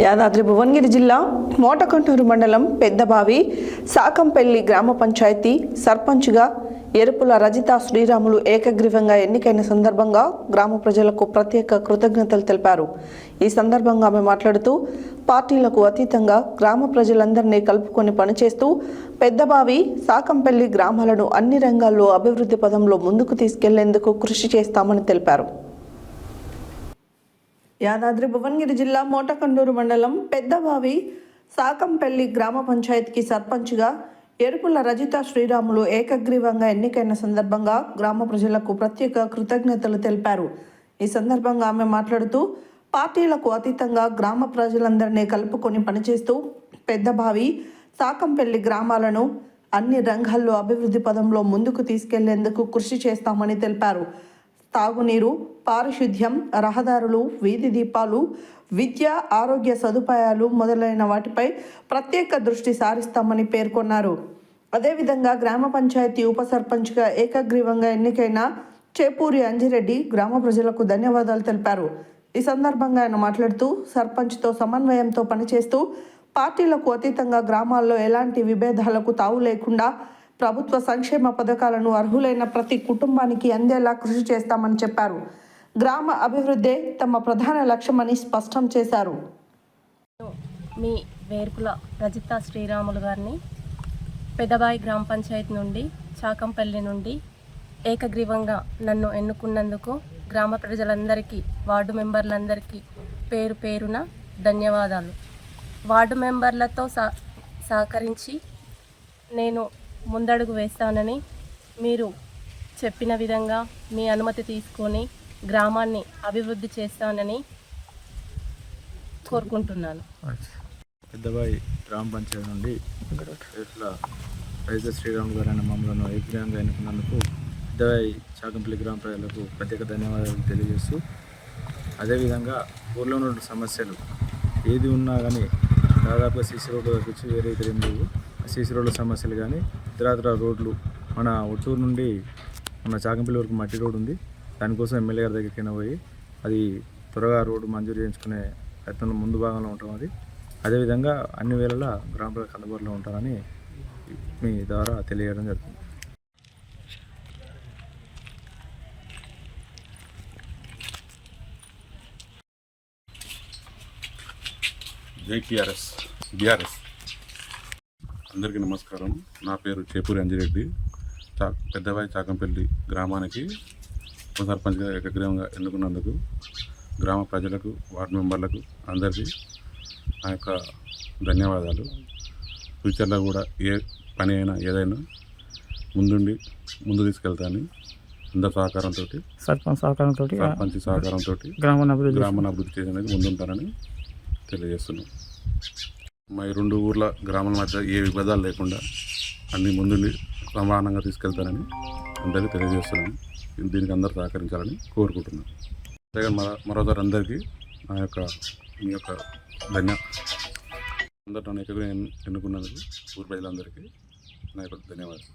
యాదాద్రి భువనగిరి జిల్లా మోటకొంటూరు మండలం పెద్దబావి సాకంపల్లి గ్రామ పంచాయతీ సర్పంచ్గా ఎరుపుల రజిత శ్రీరాములు ఏకగ్రీవంగా ఎన్నికైన సందర్భంగా గ్రామ ప్రజలకు ప్రత్యేక కృతజ్ఞతలు తెలిపారు. ఈ సందర్భంగా ఆమె మాట్లాడుతూ పార్టీలకు అతీతంగా గ్రామ ప్రజలందరినీ కలుపుకొని పనిచేస్తూ పెద్దబావి సాకంపల్లి గ్రామాలను అన్ని రంగాల్లో అభివృద్ధి పదంలో ముందుకు తీసుకెళ్ళేందుకు కృషి చేస్తామని తెలిపారు. యాదాద్రి భువనగిరి జిల్లా మోటకండూరు మండలం పెద్దబావి సాకంపల్లి గ్రామ పంచాయతీకి సర్పంచ్గా ఎరుపుల రజిత శ్రీరాములు ఏకగ్రీవంగా ఎన్నికైన సందర్భంగా గ్రామ ప్రజలకు ప్రత్యేక కృతజ్ఞతలు తెలిపారు. ఈ సందర్భంగా ఆమె మాట్లాడుతూ పార్టీలకు అతీతంగా గ్రామ ప్రజలందరినీ కలుపుకొని పనిచేస్తూ పెద్దబావి సాకంపల్లి గ్రామాలను అన్ని రంగాల్లో అభివృద్ధి పదంలో ముందుకు తీసుకెళ్ళేందుకు కృషి చేస్తామని తెలిపారు. తాగునీరు పారిశుద్ధ్యం రహదారులు వీధి దీపాలు విద్య ఆరోగ్య సదుపాయాలు మొదలైన వాటిపై ప్రత్యేక దృష్టి సారిస్తామని పేర్కొన్నారు. అదేవిధంగా గ్రామ పంచాయతీ ఉప సర్పంచ్గా ఏకగ్రీవంగా ఎన్నికైన చేపూరి అంజిరెడ్డి గ్రామ ప్రజలకు ధన్యవాదాలు తెలిపారు. ఈ సందర్భంగా ఆయన మాట్లాడుతూ సర్పంచ్తో సమన్వయంతో పనిచేస్తూ పార్టీలకు అతీతంగా గ్రామాల్లో ఎలాంటి విభేదాలకు తావు లేకుండా ప్రభుత్వ సంక్షేమ పథకాలను అర్హులైన ప్రతి కుటుంబానికి అందేలా కృషి చేస్తామని చెప్పారు. గ్రామ అభివృద్ధే తమ ప్రధాన లక్ష్యమని స్పష్టం చేశారు. మీ వేర్పుల రజిత శ్రీరాములు గారిని పెదబాయి గ్రామ పంచాయతీ నుండి చాకంపల్లి నుండి ఏకగ్రీవంగా నన్ను ఎన్నుకున్నందుకు గ్రామ ప్రజలందరికీ వార్డు మెంబర్లందరికీ పేరు పేరున ధన్యవాదాలు. వార్డు మెంబర్లతో సహ సహకరించి నేను ముందడుగు వేస్తానని మీరు చెప్పిన విధంగా మీ అనుమతి తీసుకొని గ్రామాన్ని అభివృద్ధి చేస్తానని కోరుకుంటున్నాను. పెద్దబాయి గ్రామ పంచాయతీ నుండి ఇట్లా రైతు శ్రీరామ్ గారు అనే మమ్మలను ఏకగ్రీవంగా ఎన్నుకున్నందుకు పెద్దబాయి చాకంపల్లి గ్రామ ప్రజలకు ప్రత్యేక ధన్యవాదాలు తెలియజేస్తూ అదేవిధంగా ఊర్లో ఉన్న సమస్యలు ఏది ఉన్నా కానీ దాదాపుగా సీసీ రోడ్డు వచ్చి వేరే తెలియదు సీసీ రోడ్ల సమస్యలు కానీ ఇతరాతర రోడ్లు మన ఒట్టూరు నుండి మన చాకంపల్లి వరకు మట్టి రోడ్డు ఉంది. దానికోసం ఎమ్మెల్యే గారి దగ్గరికి పోయి అది త్వరగా రోడ్డు మంజూరు చేయించుకునే ప్రయత్నంలో ముందు భాగంలో ఉంటాం అది. అదేవిధంగా అన్ని వేళలా గ్రామ ప్రజలకు అందుబాటులో ఉంటారని మీ ద్వారా తెలియడం జరుగుతుంది. జై టిఆర్ఎస్ బీఆర్ఎస్. అందరికీ నమస్కారం. నా పేరు చేపూరి అంజిరెడ్డి. చా పెద్దబాయి చాకంపల్లి గ్రామానికి ఉప సర్పంచ్గా ఏకగ్రీవంగా ఎన్నుకున్నందుకు గ్రామ ప్రజలకు వార్డు మెంబర్లకు అందరికీ నా యొక్క ధన్యవాదాలు. ఫ్యూచర్లో కూడా ఏ పని అయినా ఏదైనా ముందుండి ముందు తీసుకెళ్తానని అందరి సహకారంతో సర్పంచ్ సహకారంతో సర్పంచ్ సహకారంతో గ్రామాన్ని అభివృద్ధి గ్రామాన్ని అభివృద్ధి చేయడానికి ముందుంటారని తెలియజేస్తున్నాం. మా ఈ రెండు ఊర్ల గ్రామాల మధ్య ఏ విభేదాలు లేకుండా అన్ని ముందుండి సమానంగా తీసుకెళ్తారని అందరికీ తెలియజేస్తున్నాను. దీనికి అందరూ సహకరించాలని కోరుకుంటున్నాను. అంతేగాని మరో మరోసారి అందరికీ నా యొక్క మీ యొక్క ధన్య అందరూ నన్ను ఎక్కువగా ఎన్నుకున్నందుకు ఊరు ప్రజలందరికీ నా యొక్క ధన్యవాదాలు.